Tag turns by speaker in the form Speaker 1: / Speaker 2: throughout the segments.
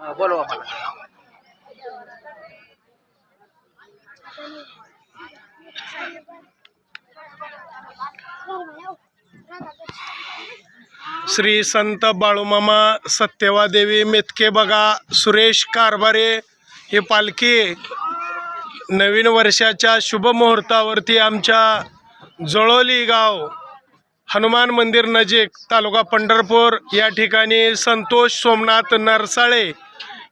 Speaker 1: हा, बोलवा मला.
Speaker 2: श्री संत बाळूमामा सत्यवादेवी मेतके बघा सुरेश कारभारे ही पालखी नवीन वर्षाच्या शुभ मुहूर्तावरती आमच्या जळोली गाव हनुमान मंदिर नजीक तालुका पंढरपूर या ठिकाणी संतोष सोमनाथ नरसाळे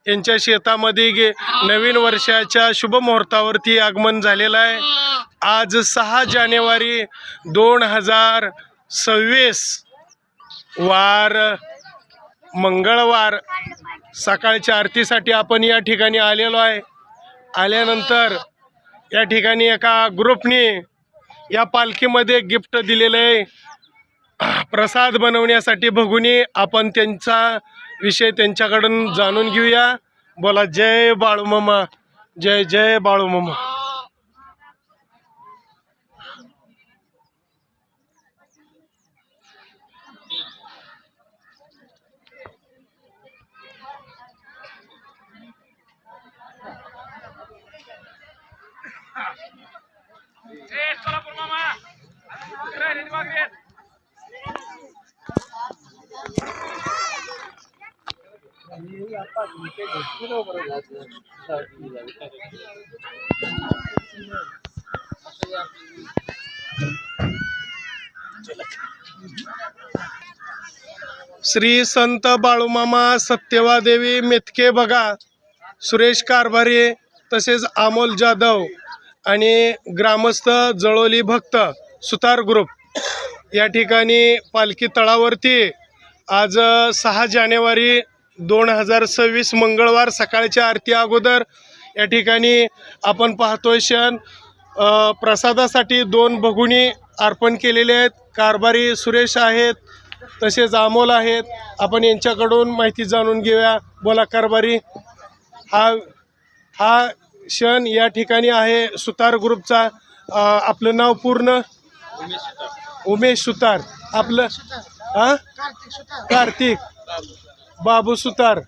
Speaker 2: यांच्या शेतामध्ये गे नवीन वर्षाच्या शुभमुहूर्तावरती आगमन झालेलं आहे. आज सहा जानेवारी दोन हजार सव्वीस वार मंगळवार. सकाळच्या आरतीसाठी आपण या ठिकाणी आलेलो आहे. आल्यानंतर या ठिकाणी एका ग्रुपने या पालखीमध्ये गिफ्ट दिलेलं आहे. प्रसाद बनवण्यासाठी भगुनी आपण त्यांचा विषय त्यांच्याकडून जाणून घेऊया. बोला जय बाळूमामा जय जय बाळूमामा श्री संत बाळूमामा सत्यवादेवी मेथके बघा सुरेश कारभारे तसेच अमोल जाधव आणि ग्रामस्थ जळोली भक्त सुतार ग्रुप या ठिकाणी पालखी तळावरती आज सहा जानेवारी दोन हजार सव्वीस मंगळवार सकाळच्या आरती अगोदर या ठिकाणी आपण पाहतोय क्षण प्रसादासाठी दोन भगुनी अर्पण केलेले आहेत. कारभारी सुरेश आहेत तसेच अमोल आहेत. आपण यांच्याकडून माहिती जाणून घेऊया. बोला कारभारी. हा हा क्षण या ठिकाणी आहे सुतार ग्रुपचा. आपलं नाव पूर्ण? उमेश सुतार. आपलं हा? कार्तिक. बाबू सुतार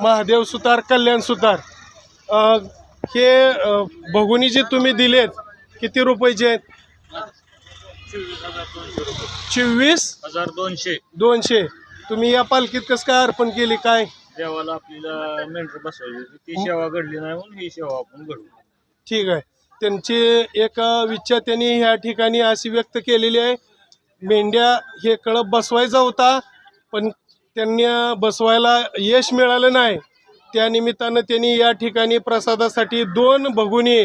Speaker 2: महादेव सुतार कल्याण सुतार. अ, हे अ, भगुनी जे तुम्ही दिलेत किती रुपयाचे आहेत? चोवीस?
Speaker 3: हजार दोनशे.
Speaker 2: दोनशे. तुम्ही या पालखीत कसं काय अर्पण केली काय?
Speaker 3: देवाला आपल्याला मेंढर बसवायची होती. ती सेवा घडली नाही म्हणून ही सेवा आपण घडू
Speaker 2: ठीक आहे. त्यांची एक विच्छा त्यांनी ह्या ठिकाणी अशी व्यक्त केलेली आहे. मेंढ्या हे कळप बसवायचा होता पण त्यांना बसवायला यश मिळालं नाही. त्या निमित्तानं त्यांनी या ठिकाणी प्रसादासाठी दोन भगुनी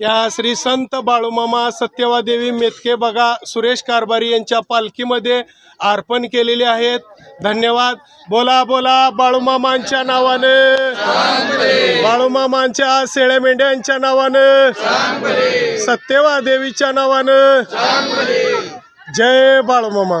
Speaker 2: या श्री संत बाळूमामा सत्यवादेवी मेतके बघा सुरेश कारभारी यांच्या पालखीमध्ये अर्पण केलेले आहेत. धन्यवाद. बोला बोला बाळूमामांच्या नावानं. बाळूमामांच्या शेळ्या मेंढ्यांच्या नावानं. सत्यवादेवीच्या नावानं. जय बाळूमामा.